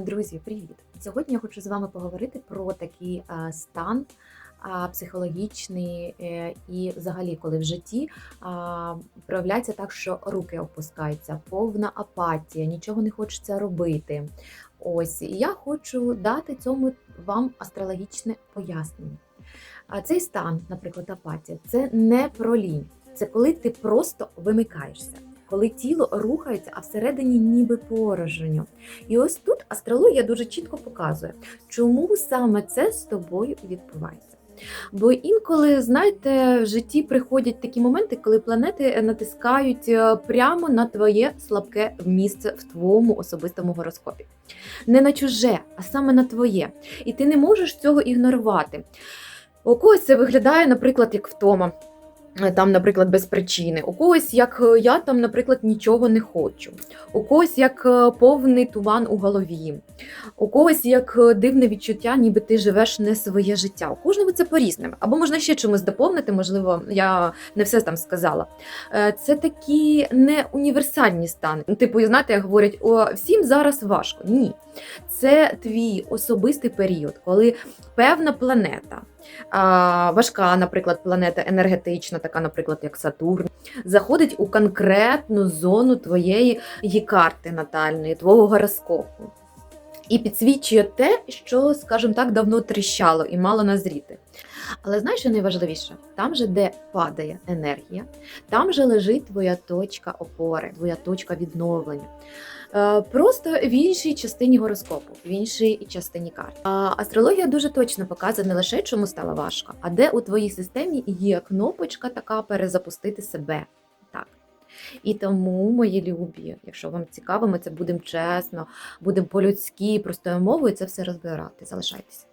Друзі, привіт! Сьогодні я хочу з вами поговорити про такий стан психологічний е, і взагалі, коли в житті проявляється так, що руки опускаються, повна апатія, нічого не хочеться робити. Ось і я хочу дати цьому вам астрологічне пояснення. Цей стан, наприклад, апатія, це не про лінь, це коли ти просто вимикаєшся. Коли тіло рухається, а всередині ніби порожньо. І ось тут астрологія дуже чітко показує, чому саме це з тобою відбувається. Бо інколи, знаєте, в житті приходять такі моменти, коли планети натискають е, прямо на твоє слабке місце в твоєму особистому гороскопі. Не на чуже, а саме на твоє. І ти не можеш цього ігнорувати. У когось це виглядає, наприклад, як втома. Е, Там, наприклад, без причини. У когось, як е, я там, наприклад, нічого не хочу. У когось як е, повний туман у голові. У когось як дивне відчуття, ніби ти живеш не своє життя. У кожного це по-різному. Або можна ще чимось доповнити, можливо, я не все там сказала. Це такі не універсальні стани. Типу, знаєте, як говорять, о, всім зараз важко. Ні. Це твій особистий період, коли певна планета, важка, наприклад, планета енергетична, така, наприклад, як Сатурн, заходить у конкретну зону твоєї карти натальної, твого гороскопу. І підсвічує те, що, скажімо так, давно тріщало і мало назріти. Але знаєш, що найважливіше? Там же, де падає енергія, там же лежить твоя точка опори, твоя точка відновлення. Е, Просто в іншій частині гороскопу, в іншій частині карти. А астрологія дуже точно показує не лише чому стало важко, а де у твоїй системі є кнопочка така перезапустити себе. І тому, мої любі, якщо вам цікаво, ми це будемо чесно, будемо по-людськи, простою мовою це все розбирати. Залишайтеся.